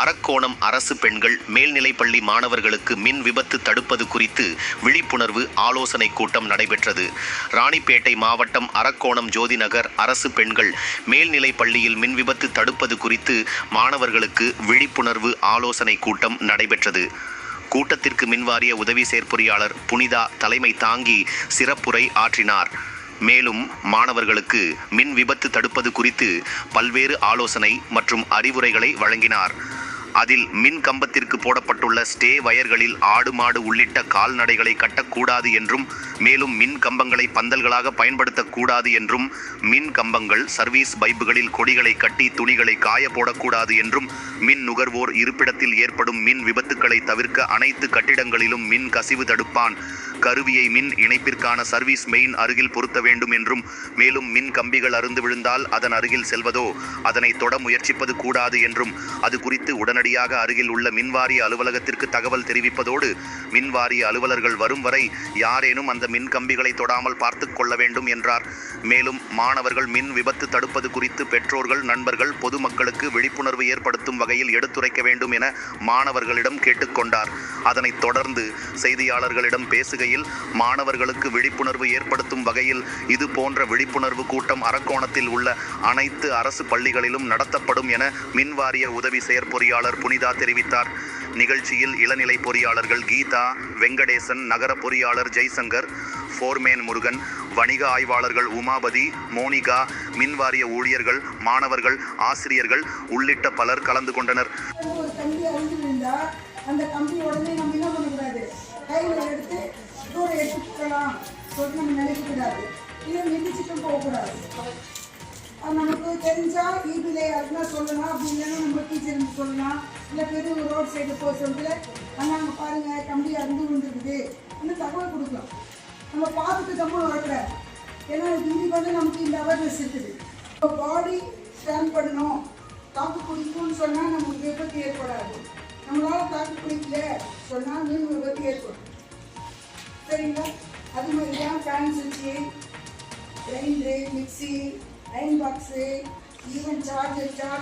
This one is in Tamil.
அரக்கோணம் அரசு பெண்கள் மேல்நிலைப்பள்ளி மாணவர்களுக்கு மின் விபத்து தடுப்பது குறித்து விழிப்புணர்வு ஆலோசனை கூட்டம் நடைபெற்றது. ராணிப்பேட்டை மாவட்டம் அரக்கோணம் ஜோதிநகர் அரசு பெண்கள் மேல்நிலைப்பள்ளியில் மின் விபத்து தடுப்பது குறித்து மாணவர்களுக்கு விழிப்புணர்வு ஆலோசனை கூட்டம் நடைபெற்றது. கூட்டத்திற்கு மின்வாரிய உதவி செயற்பொறியாளர் புனிதா தலைமை தாங்கி சிறப்புரை ஆற்றினார். மேலும் மாணவர்களுக்கு மின் விபத்து தடுப்பது குறித்து பல்வேறு ஆலோசனை மற்றும் அறிவுரைகளை வழங்கினார். அதில் மின் கம்பத்திற்கு போடப்பட்டுள்ள ஸ்டே வயர்களில் ஆடு மாடு உள்ளிட்ட கால்நடைகளை கட்டக்கூடாது என்றும் மேலும் மின் கம்பங்களை பந்தல்களாக பயன்படுத்தக்கூடாது என்றும் மின் கம்பங்கள் சர்வீஸ் பைப்புகளில் கொடிகளை கட்டி துணிகளை காய போடக்கூடாது என்றும் மின் நுகர்வோர் இருப்பிடத்தில் ஏற்படும் மின் விபத்துக்களை தவிர்க்க அனைத்து கட்டிடங்களிலும் மின் கசிவு தடுப்பான். கருவியை மின் இணைப்பிற்கான சர்வீஸ் மெயின் அருகில் பொருத்த வேண்டும் என்றும் மேலும் மின் கம்பிகள் அருந்து விழுந்தால் அதன் அருகில் செல்வதோ அதனை தொட முயற்சிப்பது கூடாது என்றும் அது குறித்து உடனடியாக அருகில் உள்ள மின்வாரிய அலுவலகத்திற்கு தகவல் தெரிவிப்பதோடு மின்வாரிய அலுவலர்கள் வரும் வரை யாரேனும் அந்த மின் கம்பிகளை தொடாமல் பார்த்து கொள்ள வேண்டும் என்றார். மேலும் மாணவர்கள் மின் விபத்து தடுப்பது குறித்து பெற்றோர்கள் நண்பர்கள் பொதுமக்களுக்கு விழிப்புணர்வு ஏற்படுத்தும் வகையில் எடுத்துரைக்க வேண்டும் என மாணவர்களிடம் கேட்டுக்கொண்டார் அதனைத் தொடர்ந்து செய்தியாளர்களிடம் பேசுகையில் மாணவர்களுக்கு விழிப்புணர்வு ஏற்படுத்தும் வகையில் இது போன்ற விழிப்புணர்வு கூட்டம் அரக்கோணத்தில் உள்ள அனைத்து அரசு பள்ளிகளிலும் நடத்தப்படும் என மின்வாரிய உதவி செயற்பொறியாளர் புனிதா தெரிவித்தார். நிகழ்ச்சியில் இளநிலை பொறியாளர்கள் கீதா வெங்கடேசன் நகர பொறியாளர் ஜெய்சங்கர் ஃபோர்மேன் முருகன் வணிக ஆய்வாளர்கள் உமாபதி மோனிகா மின்வாரிய ஊழியர்கள் மாணவர்கள் ஆசிரியர்கள் உள்ளிட்ட பலர் கலந்து கொண்டனர். அந்த கம்பி உடனே நம்ம என்ன பண்ணக்கூடாது? கையில் எடுத்து எடுத்துக்கலாம் சொல்லிட்டு நம்ம நினைக்கக்கூடாது இதை நிந்திச்சுட்டும் போகக்கூடாது. அது நமக்கு தெரிஞ்சா ஈபியில் யாருன்னா சொல்லலாம். அப்படி இல்லைன்னா நம்ம டீச்சருக்கு சொல்லலாம். இல்லை பெரிய ரோட் சைடு போக சொல்லிட்டு அண்ணா அங்கே பாருங்கள் கம்பி அறுந்து விழுந்துருக்குது. அந்த தகவல் கொடுக்கலாம். நம்ம பார்த்துட்டு தகவல் வரக்கூடாது ஏன்னா இன்னைக்கு வந்து நமக்கு இந்த அவேர்னஸ் இருக்குது. இப்போ பாடி ஸ்கேன் பண்ணணும். தாக்கு பிடிக்கும்னு சொன்னால் நமக்கு விபத்து ஏற்படாது. நம்மளால் தாக்கு பிடிக்கல சொன்னால் மீன் விபத்து ஏற்படும். சரிங்களா? அது மாதிரி தான் ஃபேன் சுவிட்சு grinder mixie iron box even charger charge